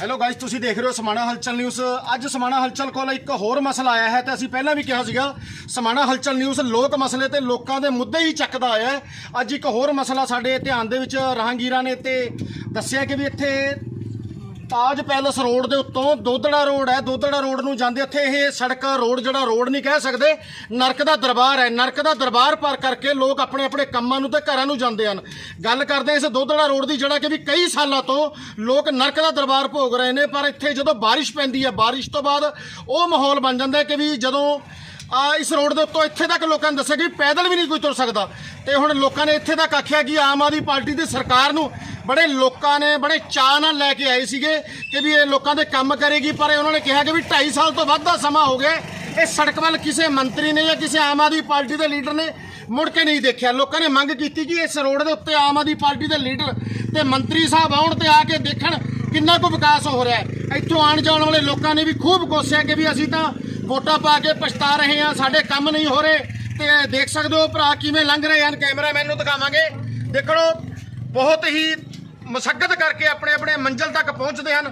Hello guys ਤੁਸੀਂ ਦੇਖ ਰਹੇ ਹੋ ਸਮਾਣਾ ਹਲਚਲ ਨਿਊਜ਼ ਅੱਜ ਸਮਾਣਾ ਹਲਚਲ ਕੋਲ ਇੱਕ ਹੋਰ ਮਸਲਾ ਆਇਆ ਹੈ ਤੇ ਅਸੀਂ ਪਹਿਲਾਂ ਵੀ ਕਿਹਾ ਸੀਗਾ, ਸਮਾਣਾ ਹਲਚਲ ਨਿਊਜ਼ ਲੋਕ ਮਸਲੇ ਤੇ ਲੋਕਾਂ ਦੇ ਮੁੱਦੇ ਹੀ ਚੱਕਦਾ ਆਇਆ ਅੱਜ ਇੱਕ ਹੋਰ ਮਸਲਾ ਸਾਡੇ ਧਿਆਨ ਦੇ ਵਿੱਚ, ਰਾਹਗੀਰਾਂ ਨੇ ਤੇ ਦੱਸਿਆ ਕਿ ਵੀ ਇੱਥੇ ਤਾਜ ਪੈਲਸ ਰੋਡ ਦੇ ਉੱਤੋਂ ਦੋਦੜਾ ਰੋਡ ਹੈ। ਦੋਦੜਾ ਰੋਡ ਨੂੰ ਜਾਂਦੇ ਇੱਥੇ ਇਹ ਸੜਕ ਰੋਡ ਜਿਹੜਾ ਰੋਡ ਨਹੀਂ ਕਹਿ ਸਕਦੇ। ਨਰਕ ਦਾ ਦਰਬਾਰ ਹੈ। ਨਰਕ ਦਾ ਦਰਬਾਰ ਪਾਰ ਕਰਕੇ ਲੋਕ ਆਪਣੇ ਆਪਣੇ ਕੰਮਾਂ ਨੂੰ ਤੇ ਘਰਾਂ ਨੂੰ ਜਾਂਦੇ ਹਨ। ਗੱਲ ਕਰਦੇ ਇਸ ਦੋਦੜਾ ਰੋਡ ਦੀ ਜਿਹੜਾ ਕਿ ਵੀ ਕਈ ਸਾਲਾਂ ਤੋਂ ਲੋਕ ਨਰਕ ਦਾ ਦਰਬਾਰ ਭੋਗ ਰਹੇ ਨੇ, ਪਰ ਇੱਥੇ ਜਦੋਂ ਬਾਰਿਸ਼ ਪੈਂਦੀ ਹੈ, ਬਾਰਿਸ਼ ਤੋਂ ਬਾਅਦ ਉਹ ਮਾਹੌਲ ਬਣ ਜਾਂਦਾ ਕਿ ਵੀ ਜਦੋਂ ਆ ਇਸ ਰੋਡ ਦੇ ਉੱਤੋਂ ਇੱਥੇ ਤੱਕ ਲੋਕਾਂ ਨੇ ਦੱਸਿਆ ਕਿ ਪੈਦਲ ਵੀ ਨਹੀਂ ਕੋਈ ਤੁਰ ਸਕਦਾ। ਤੇ ਹੁਣ ਲੋਕਾਂ ਨੇ ਇੱਥੇ ਤੱਕ ਆਖਿਆ ਕਿ ਆਮ ਆਦਮੀ ਪਾਰਟੀ ਦੀ ਸਰਕਾਰ ਨੂੰ ਬੜੇ ਲੋਕਾਂ ਨੇ ਬੜੇ ਚਾਅ ਨਾਲ ਲੈ ਕੇ ਆਏ ਸੀਗੇ ਕਿ ਵੀ ਇਹ ਲੋਕਾਂ ਦੇ ਕੰਮ ਕਰੇਗੀ, ਪਰ ਉਹਨਾਂ ਨੇ ਕਿਹਾ ਕਿ ਵੀ 2.5 ਸਾਲ ਤੋਂ ਵੱਧ ਦਾ ਸਮਾਂ ਹੋ ਗਿਆ। ਇਹ ਸੜਕ ਵੱਲ ਕਿਸੇ ਮੰਤਰੀ ਨੇ ਜਾਂ ਕਿਸੇ ਆਮ ਆਦਮੀ ਪਾਰਟੀ ਦੇ ਲੀਡਰ ਨੇ ਮੁੜ ਕੇ ਨਹੀਂ ਦੇਖਿਆ। ਲੋਕਾਂ ਨੇ ਮੰਗ ਕੀਤੀ ਕਿ ਇਸ ਰੋਡ ਦੇ ਉੱਤੇ ਆਮ ਆਦਮੀ ਪਾਰਟੀ ਦੇ ਲੀਡਰ ਤੇ ਮੰਤਰੀ ਸਾਹਿਬ ਆਉਣ ਤੇ ਆ ਕੇ ਦੇਖਣ ਕਿੰਨਾ ਕੁ ਵਿਕਾਸ ਹੋ ਰਿਹਾ ਹੈ। ਇੱਥੋਂ ਆਉਣ ਜਾਣ ਵਾਲੇ ਲੋਕਾਂ ਨੇ ਵੀ ਖੂਬ ਕੋਸਿਆ ਕਿ ਵੀ ਅਸੀਂ ਤਾਂ ਵੋਟਾਂ ਪਾ ਕੇ ਪਛਤਾ ਰਹੇ ਹਾਂ, ਸਾਡੇ ਕੰਮ ਨਹੀਂ ਹੋ ਰਹੇ। ਤੇ ਦੇਖ ਸਕਦੇ ਹੋ ਭਰਾ ਕਿਵੇਂ ਲੰਘ ਰਹੇ ਹਨ ਕੈਮਰਾਮੈਨ ਨੂੰ ਦਿਖਾਵਾਂਗੇ। ਦੇਖੋ ਬਹੁਤ ਹੀ ਮਸਕਤ ਕਰਕੇ ਆਪਣੇ ਆਪਣੇ ਮੰਜ਼ਿਲ ਤੱਕ ਪਹੁੰਚਦੇ ਹਨ।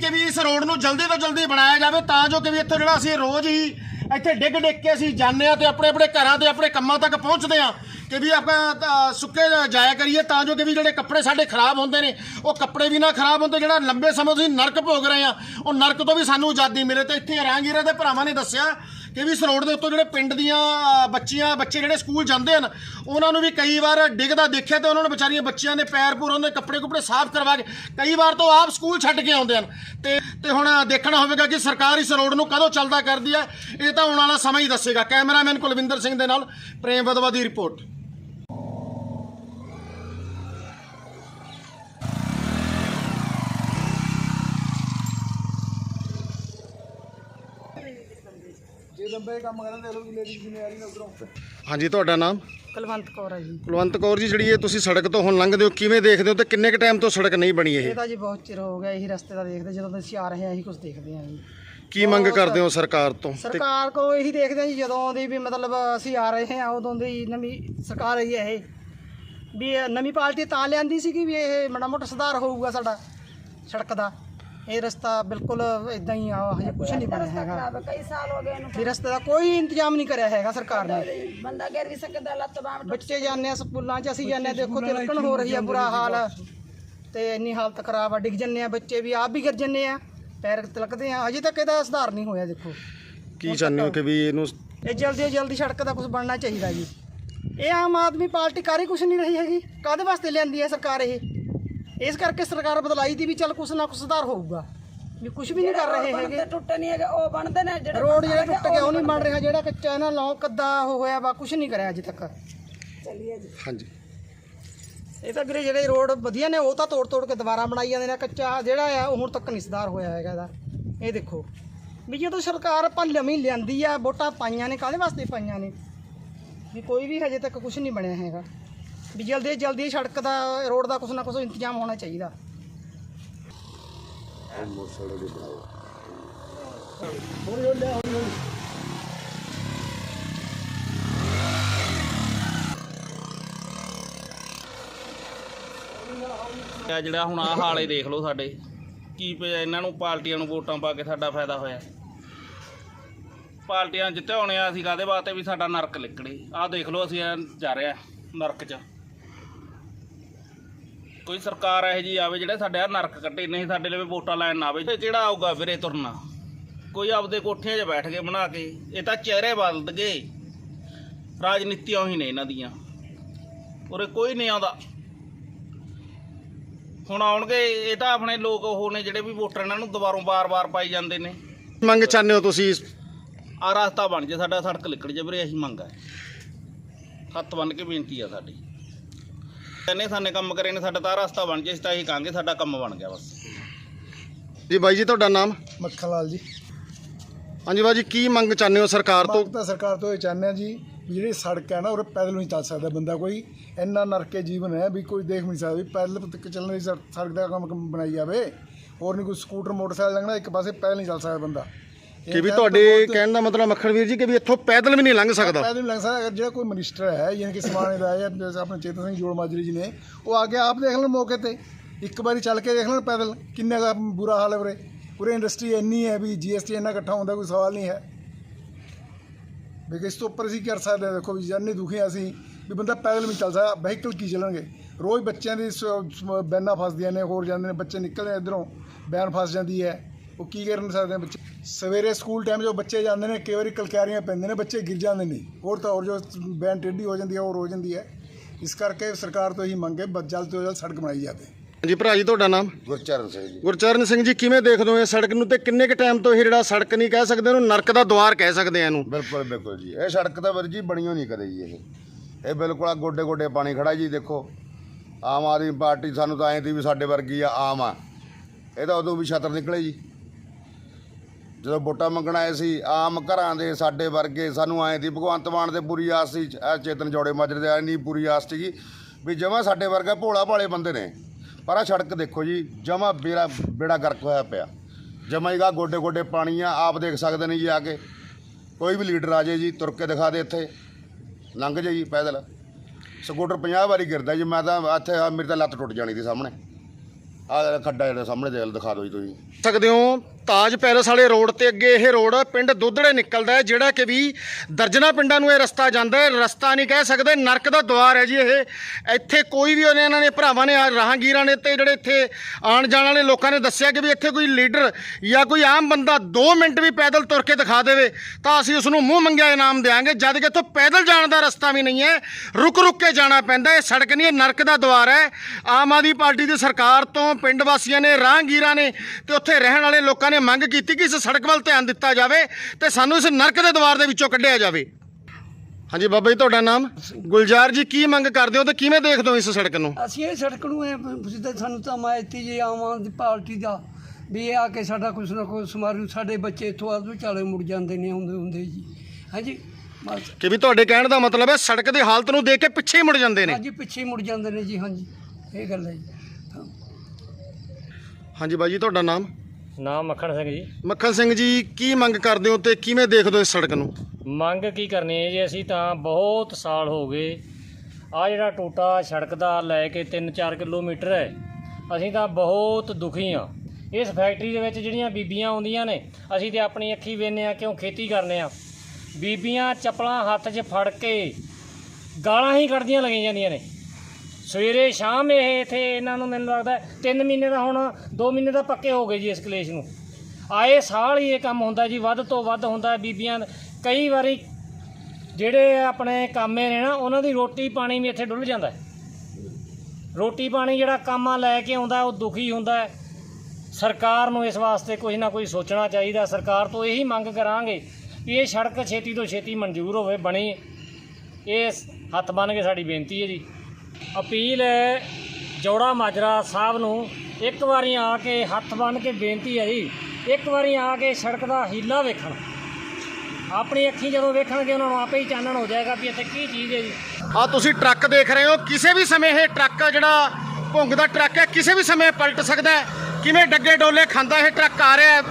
ਕਿ ਵੀ ਇਸ ਰੋਡ ਨੂੰ ਜਲਦੀ ਤੋਂ ਜਲਦੀ ਬਣਾਇਆ ਜਾਵੇ, ਤਾਂ ਜੋ ਕਿ ਵੀ ਇੱਥੇ ਜਿਹੜਾ ਅਸੀਂ ਰੋਜ਼ ਹੀ ਇੱਥੇ ਡਿੱਗ ਡਿੱਗ ਕੇ ਅਸੀਂ ਜਾਂਦੇ ਆ ਤੇ ਆਪਣੇ ਆਪਣੇ ਘਰਾਂ ਤੇ ਆਪਣੇ ਕੰਮਾਂ ਤੱਕ ਪਹੁੰਚਦੇ ਆ ਕਿ ਵੀ ਆਪਾਂ ਤਾਂ ਸੁੱਕੇ ਜਾਇਆ ਕਰੀਏ ਤਾਂ ਜੋ ਕਿ ਵੀ ਜਿਹੜੇ ਕੱਪੜੇ ਸਾਡੇ ਖਰਾਬ ਹੁੰਦੇ ਨੇ, ਉਹ ਕੱਪੜੇ ਵੀ ਨਾ ਖਰਾਬ ਹੁੰਦੇ, ਜਿਹੜਾ ਲੰਬੇ ਸਮੇਂ ਤੋਂ ਅਸੀਂ ਨਰਕ ਭੋਗ ਰਹੇ ਆ ਉਹ ਨਰਕ ਤੋਂ ਵੀ ਸਾਨੂੰ ਆਜ਼ਾਦੀ ਮਿਲੇ ਤੇ ਇੱਥੇ ਰਾਂਗੀਰੇ ਦੇ ਭਰਾਵਾਂ ਨੇ ਦੱਸਿਆ ਕਿ ਵੀ ਇਸ ਰੋਡ ਦੇ ਉੱਤੋਂ ਜਿਹੜੇ ਪਿੰਡ ਦੀਆਂ ਅ, ਬੱਚੀਆਂ ਬੱਚੇ ਜਿਹੜੇ ਸਕੂਲ ਜਾਂਦੇ ਹਨ ਉਹਨਾਂ ਨੂੰ ਵੀ ਕਈ ਵਾਰ ਡਿੱਗਦਾ ਦੇਖਿਆ ਤੇ ਉਹਨਾਂ ਨੂੰ ਵਿਚਾਰੀਆਂ ਬੱਚਿਆਂ ਦੇ ਪੈਰ ਪੂਰ ਉਹਨਾਂ ਦੇ ਕੱਪੜੇ ਕੁਪੜੇ ਸਾਫ਼ ਕਰਵਾ ਕੇ ਕਈ ਵਾਰ ਤੋਂ ਆਪ ਸਕੂਲ ਛੱਡ ਕੇ ਆਉਂਦੇ ਹਨ। ਤੇ ਤੇ ਹੁਣ ਦੇਖਣਾ ਹੋਵੇਗਾ ਕਿ ਸਰਕਾਰ ਇਸ ਰੋਡ ਨੂੰ ਕਦੋਂ ਚੱਲਦਾ ਕਰਦੀ ਹੈ ਇਹ ਤਾਂ ਆਉਣ ਵਾਲਾ ਸਮਾਂ ਹੀ ਦੱਸੇਗਾ। ਕੈਮਰਾਮੈਨ ਕੁਲਵਿੰਦਰ ਸਿੰਘ ਦੇ ਨਾਲ ਪ੍ਰੇਮ ਵਦਵਾ ਦੀ ਰਿਪੋਰਟ। ਕੰਮ ਕਰਨ ਦੇ ਨੇ ਉਧਰੋਂ। ਹਾਂਜੀ ਤੁਹਾਡਾ ਨਾਮ? ਕੁਲਵੰਤ ਕੌਰ ਹੈ ਜੀ। ਕੁਲਵੰਤ ਕੌਰ ਜੀ ਜਿਹੜੀ ਇਹ ਤੁਸੀਂ ਸੜਕ ਤੋਂ ਹੁਣ ਲੰਘਦੇ ਹੋ ਕਿਵੇਂ ਦੇਖਦੇ ਹੋ ਤੇ ਕਿੰਨੇ ਕ ਟਾਈਮ ਤੋਂ ਸੜਕ ਨਹੀਂ ਬਣੀ ਇਹ? ਇਹ ਤਾਂ ਜੀ ਬਹੁਤ ਚਿਰ ਹੋ ਗਿਆ ਇਹੀ ਰਸਤੇ ਦਾ ਦੇਖਦੇ ਜਦੋਂ ਅਸੀਂ ਆ ਰਹੇ ਹਾਂ ਇਹੀ ਕੁਝ ਦੇਖਦੇ ਹਾਂ ਜੀ। ਕੀ ਮੰਗ ਕਰਦੇ ਹੋ ਸਰਕਾਰ ਤੋਂ? ਸਰਕਾਰ ਕੋ ਇਹੀ ਦੇਖਦੇ ਹਾਂ ਜੀ ਜਦੋਂ ਦੀ ਵੀ ਮਤਲਬ ਅਸੀਂ ਆ ਰਹੇ ਹਾਂ ਉਦੋਂ ਦੀ ਨਵੀਂ ਸਰਕਾਰ ਆਈ ਹੈ ਇਹ। ਵੀ ਇਹ ਨਵੀਂ ਪਾਰਟੀ ਤਾਂ ਲਿਆਂਦੀ ਸੀਗੀ ਵੀ ਇਹ ਮਾੜਾ ਮੋਟਾ ਸੁਧਾਰ ਹੋਊਗਾ ਸਾਡਾ ਸੜਕ ਦਾ। ਇਹ ਰਸਤਾ ਬਿਲਕੁਲ ਇਦਾਂ ਹੀ ਆ ਹਜੇ ਕੁਝ ਨਹੀਂ ਬਣਿਆ ਹੈਗਾ। ਕਈ ਸਾਲ ਹੋ ਗਏ ਇਹਨੂੰ ਵੀ ਰਸਤੇ ਦਾ ਕੋਈ ਇੰਤਜ਼ਾਮ ਨਹੀਂ ਕਰਿਆ ਹੈਗਾ ਸਰਕਾਰ ਨੇ। ਬੰਦਾ ਗਿਰ ਵੀ ਸਕਦਾ ਲੱਤ ਬਾਂਹ ਬੱਚੇ ਜਾਂਦੇ ਆ ਸਕੂਲਾਂ 'ਚ ਅਸੀਂ ਜਾਂਦੇ ਆ ਦੇਖੋ ਤਿਲਕਣ ਹੋ ਰਹੀ ਆ ਬੁਰਾ ਹਾਲ। ਤੇ ਇੰਨੀ ਹਾਲਤ ਖਰਾਬ ਆ ਡਿੱਗ ਜੰਨੇ ਆ ਬੱਚੇ ਵੀ ਆਪ ਵੀ ਗਿਰ ਜੰਨੇ ਆ। ਪੈਰ ਤਿਲਕਦੇ ਆ ਅਜੇ ਤੱਕ ਇਹਦਾ ਸੁਧਾਰ ਨਹੀਂ ਹੋਇਆ ਦੇਖੋ। ਕੀ ਚਾਹੁੰਦੇ ਹੋ ਕਿ ਵੀ ਇਹਨੂੰ ਇਹ ਜਲਦੀ ਤੋਂ ਜਲਦੀ ਸੜਕ ਦਾ ਕੁਝ ਬਣਨਾ ਚਾਹੀਦਾ ਜੀ। ਇਹ ਆਮ ਆਦਮੀ ਪਾਰਟੀ ਕਰ ਹੀ ਕੁਝ ਨਹੀਂ ਰਹੀ ਹੈਗੀ। ਕਾਦੇ ਵਾਸਤੇ ਲਿਆਂਦੀ ਹੈ ਸਰਕਾਰ ਇਹ? ਇਸ ਕਰਕੇ ਸਰਕਾਰ ਬਦਲਾਈ ਦੀ ਵੀ ਚੱਲ ਕੁਝ ਨਾ ਕੁਝ ਸੁਧਾਰ ਹੋਊਗਾ। ਵੀ ਕੁਝ ਵੀ ਨਹੀਂ ਕਰ ਰਹੇ ਹੈਗੇ। ਟੁੱਟੇ ਨਹੀਂ ਹੈਗੇ ਉਹ ਬਣਦੇ ਨੇ ਜਿਹੜੇ ਰੋਡ ਜਿਹੜਾ ਟੁੱਟ ਗਿਆ ਉਹ ਨਹੀਂ ਬਣ ਰਿਹਾ ਜਿਹੜਾ ਕੱਚਾ ਇਹਨਾਂ ਲੌਂਕ ਕੱਦਾ ਉਹ ਹੋਇਆ ਵਾ ਕੁਝ ਨਹੀਂ ਕਰਿਆ ਅਜੇ ਤੱਕ। ਚੱਲੀਏ ਜੀ। ਹਾਂਜੀ। ਇਹ ਤਾਂ ਵੀਰੇ ਜਿਹੜੇ ਰੋਡ ਵਧੀਆ ਨੇ ਉਹ ਤਾਂ ਤੋੜ ਤੋੜ ਕੇ ਦੁਬਾਰਾ ਬਣਾਈ ਜਾਂਦੇ ਨੇ ਕੱਚਾ ਜਿਹੜਾ ਆ ਉਹ ਹੁਣ ਤੱਕ ਨਹੀਂ ਸੁਧਾਰ ਹੋਇਆ ਹੈਗਾ ਇਹਦਾ। ਇਹ ਦੇਖੋ ਵੀ ਜਦੋਂ ਸਰਕਾਰ ਆਪਾਂ ਨਵੀਂ ਲਿਆਂਦੀ ਆ ਵੋਟਾਂ ਪਾਈਆਂ ਨੇ ਕਾਹਦੇ ਵਾਸਤੇ ਪਾਈਆਂ ਨੇ? ਵੀ ਕੋਈ ਵੀ ਹਜੇ ਤੱਕ ਕੁਝ ਨਹੀਂ ਬਣਿਆ ਹੈਗਾ। ਵੀ ਜਲਦੀ ਜਲਦੀ ਸੜਕ ਦਾ, ਰੋਡ ਦਾ ਕੁਛ ਨਾ ਕੁਛ ਇੰਤਜ਼ਾਮ ਹੋਣਾ ਚਾਹੀਦਾ। ਆ ਜਿਹੜਾ ਹੁਣ ਆਹ ਹਾਲੇ ਦੇਖ ਲਓ ਸਾਡੇ। ਕੀ ਪਿਆ ਇਹਨਾਂ ਨੂੰ ਪਾਰਟੀਆਂ ਨੂੰ ਵੋਟਾਂ ਪਾ ਕੇ ਸਾਡਾ ਫਾਇਦਾ ਹੋਇਆ। ਪਾਰਟੀਆਂ ਜਿੱਤਿਆਉਣੇ ਆ, ਅਸੀਂ ਕਾਦੇ ਵਾਸਤੇ ਵੀ ਸਾਡਾ ਨਰਕ ਲਿਕੜੇ ਆਹ ਦੇਖ ਲਓ ਅਸੀਂ ਐਂ ਜਾ ਰਿਹਾ ਨਰਕ 'ਚ। ਕੋਈ ਸਰਕਾਰ ਇਹੋ ਜੀ ਆਵੇ ਜਿਹੜੇ ਸਾਡੇ ਆ ਨਰਕ ਕੱਟੇ ਨਹੀਂ ਸਾਡੇ ਲਈ ਵੋਟਾਂ ਲੈਣ ਨਾ ਆਵੇ ਤੇ ਕਿਹੜਾ ਆਊਗਾ ਵੀਰੇ ਤੁਰਨਾ? ਕੋਈ ਆਪਦੇ ਕੋਠਿਆਂ 'ਚ ਬੈਠ ਕੇ ਬਣਾ ਕੇ ਇਹ ਤਾਂ ਚਿਹਰੇ ਬਦਲ ਗਏ ਰਾਜਨੀਤੀਆਂ ਹੀ ਨੇ ਇਹਨਾਂ ਦੀਆਂ। ਉਰੇ ਕੋਈ ਨਹੀਂ ਆਉਂਦਾ। ਹੁਣ ਆਉਣਗੇ ਇਹ ਤਾਂ ਆਪਣੇ ਲੋਕ ਉਹ ਨੇ ਜਿਹੜੇ ਵੀ ਵੋਟਰ ਇਹਨਾਂ ਨੂੰ ਦੁਬਾਰੋਂ ਬਾਰ-ਬਾਰ ਪਾਈ ਜਾਂਦੇ ਨੇ। ਮੰਗ ਚਾਹੁੰਦੇ ਹੋ ਤੁਸੀਂ ਆ ਰਸਤਾ ਬਣ ਜੇ ਸਾਡਾ ਸੜਕ ਲਿਕੜ ਜੇ ਵੀਰੇ ਇਹੀ ਮੰਗ ਹੈ। ਹੱਥ ਬੰਨ ਕੇ ਬੇਨਤੀ ਆ ਸਾਡੀ। ਇਹਨੇ ਸਾਨੇ ਕੰਮ ਕਰੇ ਨੇ ਸਾਡਾ ਤਾਂ ਰਸਤਾ ਬਣ ਜੇ ਅਸੀਂ ਤਾਂ ਇਹੀ ਕਹਾਂਗੇ ਸਾਡਾ ਕੰਮ ਬਣ ਗਿਆ ਬਸ। ਜੀ ਬਾਈ ਜੀ ਤੁਹਾਡਾ ਨਾਮ? ਮੱਖਣ ਲਾਲ ਜੀ। ਹਾਂਜੀ ਬਾਈ ਜੀ ਕੀ ਮੰਗ ਚਾਹੁੰਦੇ ਹੋ ਸਰਕਾਰ ਤੋਂ? ਤਾਂ ਸਰਕਾਰ ਤੋਂ ਇਹ ਚਾਹੁੰਦੇ ਆ ਜੀ ਵੀ ਜਿਹੜੀ ਸੜਕ ਹੈ ਨਾ ਉਹ ਪੈਦਲ ਨਹੀਂ ਚੱਲ ਸਕਦਾ ਬੰਦਾ ਕੋਈ। ਇੰਨਾ ਨਰਕੇ ਜੀਵਨ ਹੈ ਵੀ ਕੋਈ ਦੇਖ ਨਹੀਂ ਸਕਦਾ ਵੀ ਪੈਦਲ ਤੱਕ ਚੱਲਣ ਦੀ ਸੜ- ਸੜਕ ਦਾ ਕੰਮ ਕੰਮ ਬਣਾਈ ਜਾਵੇ। ਹੋਰ ਨਹੀਂ ਕੋਈ ਸਕੂਟਰ ਮੋਟਰਸਾਈਕਲ ਲੰਘਣਾ ਇੱਕ ਪਾਸੇ ਪੈਦਲ ਨਹੀਂ ਚੱਲ ਸਕਦਾ ਬੰਦਾ। ਕਿ ਵੀ ਤੁਹਾਡੇ ਕਹਿਣ ਦਾ ਮਤਲਬ ਮੱਖਣ ਵੀਰ ਜੀ ਕਿ ਵੀ ਇੱਥੋਂ ਪੈਦਲ ਵੀ ਨਹੀਂ ਲੰਘ ਸਕਦਾ। ਪੈਦਲ ਲੰਘ ਸਕਦਾ। ਅਗਰ ਜਿਹੜਾ ਕੋਈ ਮਿਨਿਸਟਰ ਹੈ ਯਾਨੀ ਕਿ ਸਮਾਣੇ ਦਾ ਹੈ ਜਾਂ ਆਪਣੇ ਚੇਤਨ ਸਿੰਘ ਜੋੜ ਮਾਜਰੀ ਜੀ ਨੇ ਉਹ ਆ ਕੇ ਆਪ ਦੇਖ ਲੈਣ ਮੌਕੇ ਤੇ। ਇੱਕ ਵਾਰੀ ਚੱਲ ਕੇ ਦੇਖ ਲੈਣ ਪੈਦਲ। ਕਿੰਨਾ ਕੁ ਬੁਰਾ ਹਾਲ ਹੈ ਉਰੇ। ਉਰੇ ਇੰਡਸਟਰੀ ਇੰਨੀ ਹੈ ਵੀ ਜੀਐਸਟੀ ਇੰਨਾ ਇਕੱਠਾ ਹੁੰਦਾ ਕੋਈ ਸਵਾਲ ਨਹੀਂ ਹੈ। ਵੀ ਇਸ ਤੋਂ ਉੱਪਰ ਅਸੀਂ ਕਰ ਸਕਦੇ ਹਾਂ? ਦੇਖੋ ਵੀ ਜਾਨੀ ਦੁਖੀ ਅਸੀਂ। ਵੀ ਬੰਦਾ ਪੈਦਲ ਨਹੀਂ ਚੱਲ ਸਕਦਾ। ਵਹੀਕਲ ਕੀ ਚੱਲਣਗੇ? ਰੋਜ਼ ਬੱਚਿਆਂ ਦੀ ਬੈਨਾਂ ਫਸਦੀਆਂ ਨੇ ਹੋਰ ਜਾਂਦੇ ਨੇ। ਬੱਚੇ ਨਿਕਲਦੇ ਇਧਰੋਂ। ਬੈਨ ਫਸ ਜਾਂਦੀ ਹੈ। ਉਹ ਕੀ ਕਰਨ ਸਕਦੇ ਨੇ ਬੱਚੇ? ਸਵੇਰੇ ਸਕੂਲ ਟਾਈਮ ਜੋ ਬੱਚੇ ਜਾਂਦੇ ਨੇ ਕਈ ਵਾਰੀ ਕਲਕਾਰੀਆਂ ਪੈਂਦੇ ਨੇ ਬੱਚੇ ਗਿਰ ਜਾਂਦੇ ਨੇ। ਹੋਰ ਤਾਂ ਹੋਰ ਜੋ ਬੈਨ ਟੇਢੀ ਹੋ ਜਾਂਦੀ ਹੈ ਹੋਰ ਹੋ ਜਾਂਦੀ ਹੈ ਇਸ ਕਰਕੇ ਸਰਕਾਰ ਤੋਂ ਮੰਗ ਹੈ ਬ- ਜਲਦ ਤੋਂ ਜਲਦ ਸੜਕ ਬਣਾਈ ਜਾਵੇ। ਜੀ ਭਰਾ ਜੀ ਤੁਹਾਡਾ ਨਾਮ? ਗੁਰਚਰਨ ਸਿੰਘ ਜੀ। ਗੁਰਚਰਨ ਸਿੰਘ ਜੀ ਕਿਵੇਂ ਦੇਖਦੇ ਹੋ ਇਹ ਸੜਕ ਨੂੰ ਤੇ ਕਿੰਨੇ ਕ ਟਾਈਮ ਤੋਂ ਇਹ ਜਿਹੜਾ ਸੜਕ ਨਹੀਂ ਕਹਿ ਸਕਦੇ ਇਹਨੂੰ ਨਰਕ ਦਾ ਦੁਆਰ ਕਹਿ ਸਕਦੇ ਆ ਇਹਨੂੰ? ਬਿਲਕੁਲ ਬਿਲਕੁਲ ਜੀ। ਇਹ ਸੜਕ ਤਾਂ ਵੀਰ ਜੀ ਬਣੀਓ ਨਹੀਂ ਕਦੇ ਜੀ ਇਹ। ਇਹ ਬਿਲਕੁਲ ਆ ਗੋਡੇ ਗੋਡੇ ਪਾਣੀ ਖੜਾ ਜੀ ਦੇਖੋ। ਆਮ ਆਦਮੀ ਪਾਰਟੀ ਸਾਨੂੰ ਤਾਂ ਐਂ ਦੀ ਵੀ ਸਾਡੇ ਵਰਗੀ ਆ ਆਮ ਆ। ਇਹ ਤਾਂ ਉਦੋਂ ਵੀ ਛਤਰ ਨਿਕਲੇ ਜੀ। ਜਦੋਂ ਵੋਟਾਂ ਮੰਗਣ ਆਏ ਸੀ, ਆਮ ਘਰਾਂ ਦੇ ਸਾਡੇ ਵਰਗੇ ਸਾਨੂੰ ਆਏ ਦੀ ਭਗਵੰਤ ਮਾਨ ਦੇ ਪੂਰੀ ਆਸ ਸੀ ਇਹ ਚੇਤਨ ਜੋੜੇ ਮਾਜਰੇ ਦੇ ਐਂ ਨਹੀਂ ਪੂਰੀ ਆਸ ਸੀਗੀ ਵੀ ਜਮਾ ਸਾਡੇ ਵਰਗਾ ਭੋਲਾ ਭਾਲੇ ਬੰਦੇ ਨੇ। ਪਰ ਆ ਸੜਕ ਦੇਖੋ ਜੀ, ਜਮਾ ਬੇੜਾ ਬੇੜਾ ਗਰਕ ਹੋਇਆ ਪਿਆ। ਜਮਾ ਹੀਗਾ ਗੋਡੇ ਗੋਡੇ ਪਾਣੀ ਆ, ਆਪ ਦੇਖ ਸਕਦੇ ਨੇ ਜੀ ਆ ਕੇ। ਕੋਈ ਵੀ ਲੀਡਰ ਆ ਜੇ ਜੀ, ਤੁਰ ਕੇ ਦਿਖਾ ਦੇ ਇੱਥੇ। ਲੰਘ ਜੇ ਜੀ ਪੈਦਲ। ਸਕੂਟਰ 50 ਵਾਰੀ ਗਿਰਦਾ ਜੀ, ਮੈਂ ਤਾਂ ਇੱਥੇ, ਆਹ ਮੇਰੀ ਤਾਂ ਲੱਤ ਟੁੱਟ ਜਾਣੀ ਦੀ ਸਾਹਮਣੇ। ਆ ਖੱਡਾ ਜਿਹੜਾ ਸਾਹਮਣੇ ਦੇ ਦਿਖਾ ਦਿਓ ਜੀ ਤੁਸੀਂ। ਸਕਦੇ ਹੋ ਤਾਜ ਪੈਲਸ ਵਾਲੇ ਰੋਡ ਤੇ ਅੱਗੇ ਇਹ ਰੋਡ ਪਿੰਡ ਦੁੱਧੜੇ ਨਿਕਲਦਾ ਹੈ, ਜਿਹੜਾ ਕਿ ਵੀ ਦਰਜਨਾ ਪਿੰਡਾਂ ਨੂੰ ਇਹ ਰਸਤਾ ਜਾਂਦਾ ਹੈ। ਰਸਤਾ ਨਹੀਂ ਕਹਿ ਸਕਦੇ, ਨਰਕ ਦਾ ਦੁਆਰ ਹੈ ਜੀ ਇਹ। ਇੱਥੇ ਕੋਈ ਵੀ ਉਹਨੇ ਇਹਨਾਂ ਨੇ ਭਰਾਵਾਂ ਨੇ ਰਾਹਗੀਰਾਂ ਨੇ ਤੇ ਜਿਹੜੇ ਇੱਥੇ ਆਣ ਜਾਣ ਵਾਲੇ ਲੋਕਾਂ ਨੇ ਦੱਸਿਆ ਕਿ ਵੀ ਇੱਥੇ ਕੋਈ ਲੀਡਰ ਜਾਂ ਕੋਈ ਆਮ ਬੰਦਾ 2 ਮਿੰਟ ਵੀ ਪੈਦਲ ਤੁਰ ਕੇ ਦਿਖਾ ਦੇਵੇ, ਤਾਂ ਅਸੀਂ ਉਸ ਨੂੰ ਮੂੰਹ ਮੰਗਿਆ ਇਨਾਮ ਦੇਵਾਂਗੇ ਜਦ ਕਿ ਇੱਥੋਂ ਪੈਦਲ ਜਾਣ ਦਾ ਰਸਤਾ ਵੀ ਨਹੀਂ ਹੈ। ਰੁਕ ਰੁਕ ਕੇ ਜਾਣਾ ਪੈਂਦਾ ਇਹ ਸੜਕ ਨਹੀਂ ਇਹ ਨਰਕ ਦਾ ਦੁਆਰ ਹੈ। ਆਮ ਆਦਮੀ ਪਾਰਟੀ ਦੀ ਸਰਕਾਰ ਤੋਂ ਪਿੰਡ ਵਾਸੀਆਂ ਨੇ, ਰਾਹਗੀਰਾਂ ਨੇ ਤੇ ਉੱਥੇ ਰਹਿਣ ਵਾਲੇ ਲੋਕਾਂ ਨੇ ਮੰਗ ਕੀਤੀ ਕਿ ਇਸ ਸੜਕ ਵੱਲ ਧਿਆਨ ਦਿੱਤਾ ਜਾਵੇ ਤੇ ਸਾਨੂੰ ਇਸ ਨਰਕ ਦੇ ਦੁਆਰ ਦੇ ਵਿੱਚੋਂ ਕੱਢਿਆ ਜਾਵੇ। ਹਾਂਜੀ ਬਾਬਾ ਜੀ ਤੁਹਾਡਾ ਨਾਮ? ਗੁਲਜ਼ਾਰ ਜੀ ਕੀ ਮੰਗ ਕਰਦੇ ਹੋ ਤੇ ਕਿਵੇਂ ਦੇਖਦੇ ਹੋ ਇਸ ਸੜਕ ਨੂੰ? ਅਸੀਂ ਇਹ ਸੜਕ ਨੂੰ ਇਹ ਸਿੱਧਾ ਸਾਨੂੰ ਤਾਂ ਮਾਇਤੀ ਜੀ ਆਮ ਆਦਮੀ ਪਾਰਟੀ ਦਾ ਵੀ ਇਹ ਆ ਕੇ ਸਾਡਾ ਕੁਛ ਨਾ ਕੁਛ ਸਮਾਰੂ ਸਾਡੇ ਬੱਚੇ ਇੱਥੋਂ ਆਦੂ ਵਿਚਾਲੇ ਮੁੜ ਜਾਂਦੇ ਨੇ ਹੁੰਦੇ ਹੁੰਦੇ ਜੀ। ਹਾਂਜੀ ਬਸ। ਕਿ ਵੀ ਤੁਹਾਡੇ ਕਹਿਣ ਦਾ ਮਤਲਬ ਹੈ ਸੜਕ ਦੀ ਹਾਲਤ ਨੂੰ ਦੇਖ ਕੇ ਪਿੱਛੇ ਹੀ ਮੁੜ ਜਾਂਦੇ ਨੇ? ਹਾਂਜੀ ਪਿੱਛੇ ਹੀ ਮੁੜ ਜਾਂਦੇ ਨੇ ਜੀ ਹਾਂਜੀ। ਇਹ ਗੱਲ ਹੈ ਜੀ। ਹਾਂਜੀ ਬਾਈ ਜੀ ਤੁਹਾਡਾ ਨਾਮ? ਨਾਮ ਮੱਖਣ ਸਿੰਘ ਜੀ। ਮੱਖਣ ਸਿੰਘ ਜੀ ਕੀ ਮੰਗ ਕਰਦੇ ਹੋ ਤੇ ਕਿਵੇਂ ਦੇਖਦੇ ਹੋ ਇਸ ਸੜਕ ਨੂੰ? ਮੰਗ ਕੀ ਕਰਨੀ ਹੈ ਜੀ ਅਸੀਂ ਤਾਂ ਬਹੁਤ ਸਾਲ ਹੋ ਗਏ ਆ ਜਿਹੜਾ ਟੋਟਾ ਸੜਕ ਦਾ ਲੈ ਕੇ 3-4 ਕਿਲੋਮੀਟਰ ਹੈ ਅਸੀਂ ਤਾਂ ਬਹੁਤ ਦੁਖੀ ਆ ਇਸ ਫੈਕਟਰੀ ਦੇ ਵਿੱਚ ਜਿਹੜੀਆਂ ਬੀਬੀਆਂ ਆਉਂਦੀਆਂ ਨੇ ਅਸੀਂ ਤੇ ਆਪਣੀ ਅੱਖੀ ਵੇਖਦੇ ਆ ਕਿਉਂ ਖੇਤੀ ਕਰਨੇ ਆ ਬੀਬੀਆਂ ਚੱਪਲਾਂ ਹੱਥ 'ਚ ਫੜ ਕੇ ਗਾਲਾਂ ਹੀ ਕੱਢਦੀਆਂ ਲੱਗੀਆਂ ਜਾਂਦੀਆਂ ਨੇ। ਸਵੇਰੇ ਸ਼ਾਮ ਇਹ ਇੱਥੇ ਇਹਨਾਂ ਨੂੰ ਮੈਨੂੰ ਲੱਗਦਾ 3 ਮਹੀਨੇ ਦਾ ਹੁਣ 2 ਮਹੀਨੇ ਦਾ ਪੱਕੇ ਹੋ ਗਏ ਜੀ ਇਸ ਕਲੇਸ਼ ਨੂੰ। ਆਏ ਸਾਲ ਹੀ ਇਹ ਕੰਮ ਹੁੰਦਾ ਜੀ, ਵੱਧ ਤੋਂ ਵੱਧ ਹੁੰਦਾ ਬੀਬੀਆਂ ਕਈ ਵਾਰੀ ਜਿਹੜੇ ਆਪਣੇ ਕਾਮੇ ਨੇ ਨਾ, ਉਹਨਾਂ ਦੀ ਰੋਟੀ ਪਾਣੀ ਵੀ ਇੱਥੇ ਡੁੱਲ ਜਾਂਦਾ। ਰੋਟੀ ਪਾਣੀ ਜਿਹੜਾ ਕਾਮਾ ਲੈ ਕੇ ਆਉਂਦਾ, ਉਹ ਦੁਖੀ ਹੁੰਦਾ। ਸਰਕਾਰ ਨੂੰ ਇਸ ਵਾਸਤੇ ਕੁਝ ਨਾ ਕੋਈ ਸੋਚਣਾ ਚਾਹੀਦਾ। ਸਰਕਾਰ ਤੋਂ ਇਹੀ ਮੰਗ ਕਰਾਂਗੇ ਵੀ ਇਹ ਸੜਕ ਛੇਤੀ ਤੋਂ ਛੇਤੀ ਮਨਜ਼ੂਰ ਹੋਵੇ, ਬਣੀ। ਇਹ ਹੱਥ ਬੰਨ ਕੇ ਸਾਡੀ ਬੇਨਤੀ ਹੈ ਜੀ। ਅਪੀਲ ਹੈ ਜੋੜਾ ਮਾਜਰਾ ਸਾਹਿਬ ਨੂੰ ਇੱਕ ਵਾਰੀ ਆ ਕੇ ਹੱਥ ਬੰਨ ਕੇ ਬੇਨਤੀ ਹੈ ਜੀ, ਇੱਕ ਵਾਰੀ ਆ ਕੇ ਸੜਕ ਦਾ ਹੀਲਾ ਵੇਖਣ। ਆਪਣੀ ਅੱਖੀਂ ਜਦੋਂ ਵੇਖਣਗੇ ਉਹਨਾਂ ਨੂੰ ਆਪੇ ਹੀ ਚਾਨਣ ਹੋ ਜਾਏਗਾ ਵੀ ਇੱਥੇ ਕੀ ਚੀਜ਼ ਹੈ ਜੀ। ਆ ਤੁਸੀਂ ਟਰੱਕ ਦੇਖ ਰਹੇ ਹੋ, ਕਿਸੇ ਵੀ ਸਮੇਂ ਇਹ ਟਰੱਕ ਜਿਹੜਾ ਭੁੰਗ ਦਾ ਟਰੱਕ ਹੈ, ਕਿਸੇ ਵੀ ਸਮੇਂ ਪਲਟ ਸਕਦਾ ਹੈ। ਕਿਵੇਂ ਡੱਗੇ ਡੋਲੇ ਖਾਂਦਾ ਇਹ ਟਰੱਕ ਆ ਰਿਹਾ ਹੈ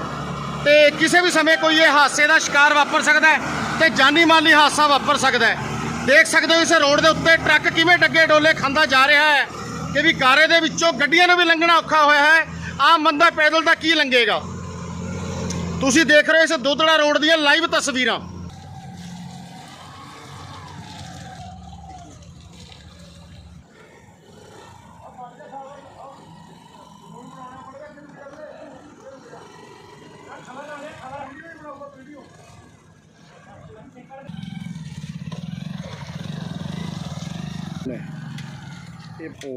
ਤੇ ਕਿਸੇ ਵੀ ਸਮੇਂ ਕੋਈ ਇਹ ਹਾਦਸੇ ਦਾ ਸ਼ਿਕਾਰ ਵਾਪਰ ਸਕਦਾ ਹੈ ਤੇ ਜਾਨੀ ਮਾਲੀ ਹਾਦਸਾ ਵਾਪਰ ਸਕਦਾ ਹੈ। ਦੇਖ ਸਕਦੇ ਹੋ ਇਸ ਰੋਡ ਦੇ ਉੱਤੇ ਟਰੱਕ ਕਿਵੇਂ ਡੱਗੇ ਡੋਲੇ ਖਾਂਦਾ ਜਾ ਰਿਹਾ ਹੈ ਕਿ ਵੀ ਗਾਰੇ ਦੇ ਵਿੱਚੋਂ ਗੱਡੀਆਂ ਨੂੰ ਵੀ ਲੰਘਣਾ ਔਖਾ ਹੋਇਆ ਹੈ। ਆਮ ਬੰਦਾ ਪੈਦਲ ਦਾ ਕੀ ਲੰਘੇਗਾ? ਤੁਸੀਂ ਦੇਖ ਰਹੇ ਹੋ ਇਸ ਦੋਤੜਾ ਰੋਡ ਦੀਆਂ ਲਾਈਵ ਤਸਵੀਰਾਂ। ที่ปู